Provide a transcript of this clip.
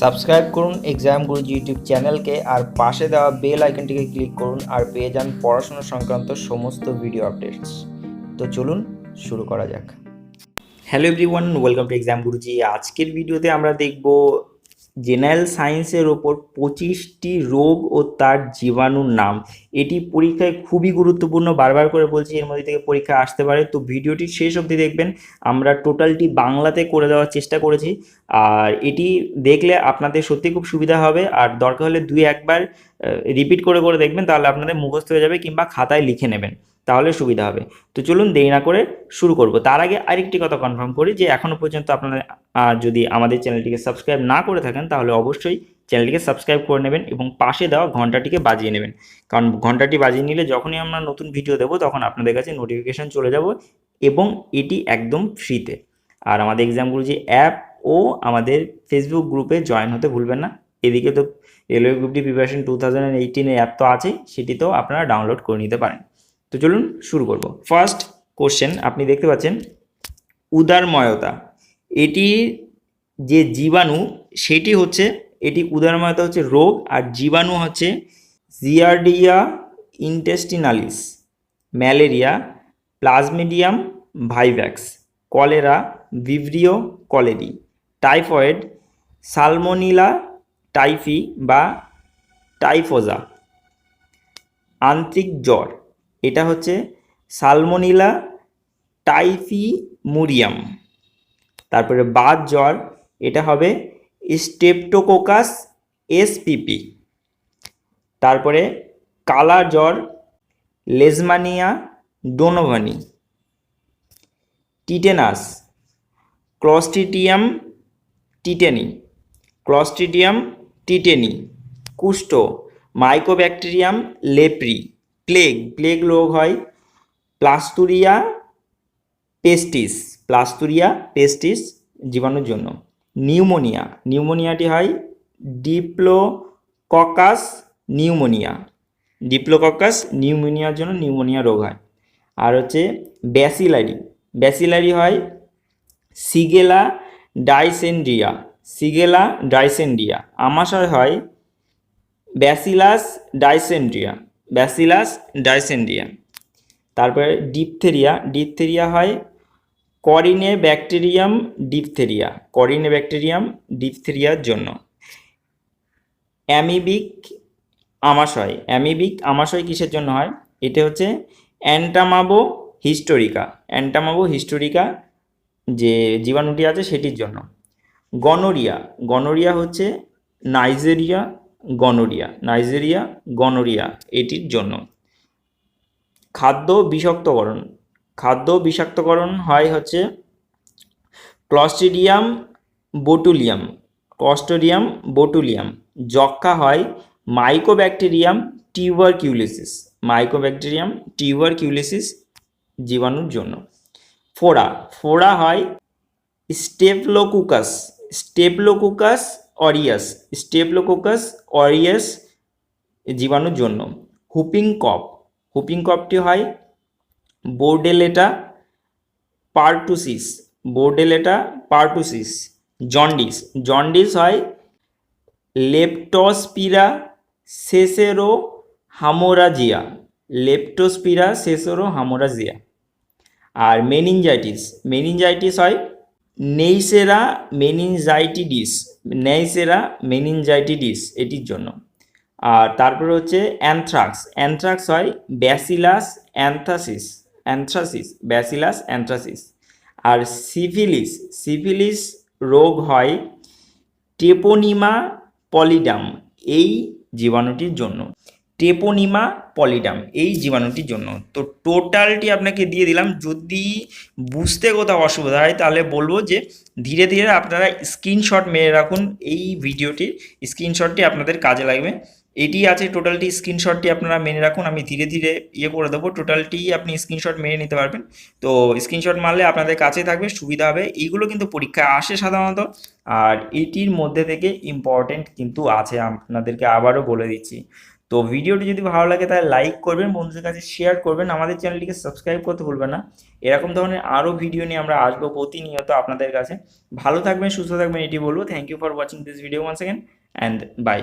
Subscribe করুন exam গুরুজি YouTube চ্যানেলকে আর পাশে দেওয়া বেল আইকনটিকে ক্লিক করুন আর পেয়ে যান পড়াশোনা সংক্রান্ত সমস্ত ভিডিও আপডেটস তো চলুন শুরু করা যাক। Hello everyone welcome to exam Guruji আজকের ভিডিওতে আমরা দেখব জেনারেল সায়েন্সের ওপর পঁচিশটি রোগ ও তার জীবাণুর নাম। এটি পরীক্ষায় খুবই গুরুত্বপূর্ণ। বারবার করে বলছি, এর মধ্যে থেকে পরীক্ষা আসতে পারে। তো ভিডিওটি শেষ অবধি দেখবেন। আমরা টোটালটি বাংলাতে করে দেওয়ার চেষ্টা করেছি। আর এটি দেখলে আপনাদের সত্যি খুব সুবিধা হবে। আর দরকার হলে দুই একবার রিপিট করে করে দেখবেন। তাহলে আপনাদের মুখস্থ হয়ে যাবে কিংবা খাতায় লিখে নেবেন। তাহলে সুবিধা হবে। তো চলুন দেরি না করে শুরু করব। তার আগে আরেকটি কথা কনফার্ম করি যে এখনও পর্যন্ত আপনারা যদি আমাদের চ্যানেলটিকে সাবস্ক্রাইব না করে থাকেন, তাহলে অবশ্যই চ্যানেলটিকে সাবস্ক্রাইব করে নেবেন এবং পাশে দেওয়া ঘন্টাটিকে বাজিয়ে নেবেন। কারণ ঘন্টাটি বাজিয়ে নিলে যখনই আমরা নতুন ভিডিও দেবো, তখন আপনাদের কাছে নোটিফিকেশান চলে যাব এবং এটি একদম ফ্রিতে আর আমাদের এক্সাম যে অ্যাপ ও আমাদের ফেসবুক গ্রুপে জয়েন হতে ভুলবেন না। এদিকে তো railway group D preparation two thousand এইটিনের app তো আছেই, সেটিতেও আপনারা ডাউনলোড করে নিতে পারেন। তো চলুন শুরু করব। ফার্স্ট কোশ্চেন আপনি দেখতে পাচ্ছেন, উদারময়তা। এটি যে জীবাণু, সেটি হচ্ছে, এটি উদারময়তা হচ্ছে রোগ আর জীবাণু হচ্ছে Giardia intestinalis malaria Plasmodium vivax cholera Vibrio cholerae typhoid Salmonella typhi বা টাইফোজা আন্ত্রিক জ্বর। এটা হচ্ছে সালমোনিলা টাইফি মুরিয়াম তারপরে বাত জ্বর, এটা হবে স্টেপটোকোকাস এসপিপি। তারপরে কালা জ্বর, Leishmania donovani. Tetanus Clostridium tetani. Clostridium tetani. কুষ্ঠ, মাইকোব্যাকটেরিয়াম লেপ্রি। প্লেগ প্লেগ রোগ হয় প্লাস্তুরিয়া পেস্টিস প্লাস্তুরিয়া পেস্টিস জীবাণুর জন্য। নিউমোনিয়া নিউমোনিয়াটি হয় ডিপ্লোককাস নিউমোনিয়া ডিপ্লোককাস নিউমোনিয়ার জন্য নিউমোনিয়া রোগ হয়। আর হচ্ছে ব্যাসিলারি ব্যাসিলারি হয় সিগেলা ডাইসেন্ড্রিয়া সিগেলা ডাইসেন্ড্রিয়া আমাশয় হয় ব্যাসিলাস ডাইসেন্ড্রিয়া ব্যাসিলাস ডাইসেন্ড্রিয়া তারপরে ডিপথেরিয়া ডিপথেরিয়া হয় Corynebacterium diphtheria Corynebacterium ডিপথেরিয়ার জন্য। অ্যামিবিক আমাশয়। অ্যামিবিক আমাশয় কিসের জন্য হয়? এটা হচ্ছে অ্যান্টামাবো হিস্টোরিকা। অ্যান্টামাবো হিস্টোরিকা যে জীবাণুটি আছে সেটির জন্য। গনোরিয়া। গনোরিয়া হচ্ছে নাইজেরিয়া গনোরিয়া, নাইজেরিয়া, গনোরিয়া, এটির জন্য। খাদ্য বিষাক্তকরণ। খাদ্য বিষাক্তকরণ হয় হচ্ছে ক্লস্ট্রিডিয়াম বোটুলিয়াম ক্লস্ট্রিডিয়াম বোটুলিয়াম যক্ষা হয় মাইকোব্যাকটেরিয়াম টিউবারকিউলিসিস মাইকোব্যাকটেরিয়াম টিউবারকিউলিসিস জীবাণুর জন্য। ফোড়া ফোড়া হয় স্টেপলোকুকাস স্টেপলোকুকাস অরিয়াস, স্টেপলোকুকাস, অরিয়াস জীবাণুর জন্য হুপিং কপ হুপিং কপটি হয় Bordetella pertussis Bordetella pertussis, jaundice. Jaundice হয় লেপটোস্পিরা সেসেরো হামোরাজিয়া লেপটোস্পিরা সেসেরো হামোরাজিয়া আর মেনিনজাইটিস মেনিনজাইটিস হয় নেইসেরা মেনিনজাইটিডিস নেইসেরা মেনিনজাইটিডিস এটির জন্য। আর তারপরে হচ্ছে অ্যানথ্রাক্স। অ্যানথ্রাক্স হয় Bacillus anthracis anthracis, Bacillus anthracis. আর সিফিলিস সিফিলিস রোগ হয় টেপোনিমা পলিডাম, এই জীবাণুটির জন্য। টেপোনিমা পলিডাম, এই জীবাণুটির জন্য। তো টোটালটি আপনাকে দিয়ে দিলাম। যদি বুঝতে কোথাও অসুবিধা হয়, তাহলে বলব যে ধীরে ধীরে আপনারা স্ক্রিনশট মেরে রাখুন এই ভিডিওটির স্ক্রিনশটটি আপনাদের কাজে লাগবে। এটি আছে টোটালটি স্ক্রিনশটটি আপনারা মেনে রাখুন। আমি ধীরে ধীরে ইয়ে করে দেবো। টোটালটি আপনি স্ক্রিনশট মেনে নিতে পারবেন। তো স্ক্রিনশট মারলে আপনাদের কাছে থাকবে, সুবিধা হবে। এইগুলো কিন্তু পরীক্ষায় আসে সাধারণত। আর এটির মধ্যে থেকে ইম্পর্টেন্ট কিন্তু আছে। আপনাদেরকে আবারও বলে দিচ্ছি। তো ভিডিওটি যদি ভালো লাগে তাহলে লাইক করবেন, বন্ধুদের কাছে শেয়ার করবেন, আমাদের চ্যানেলটিকে সাবস্ক্রাইব করতে ভুলবেন না। এরকম ধরনের আরও ভিডিও নিয়ে আমরা আসব প্রতিনিয়ত আপনাদের কাছে। ভালো থাকবেন, সুস্থ থাকবেন, এটি বলব। Thank you for watching this video once second and bye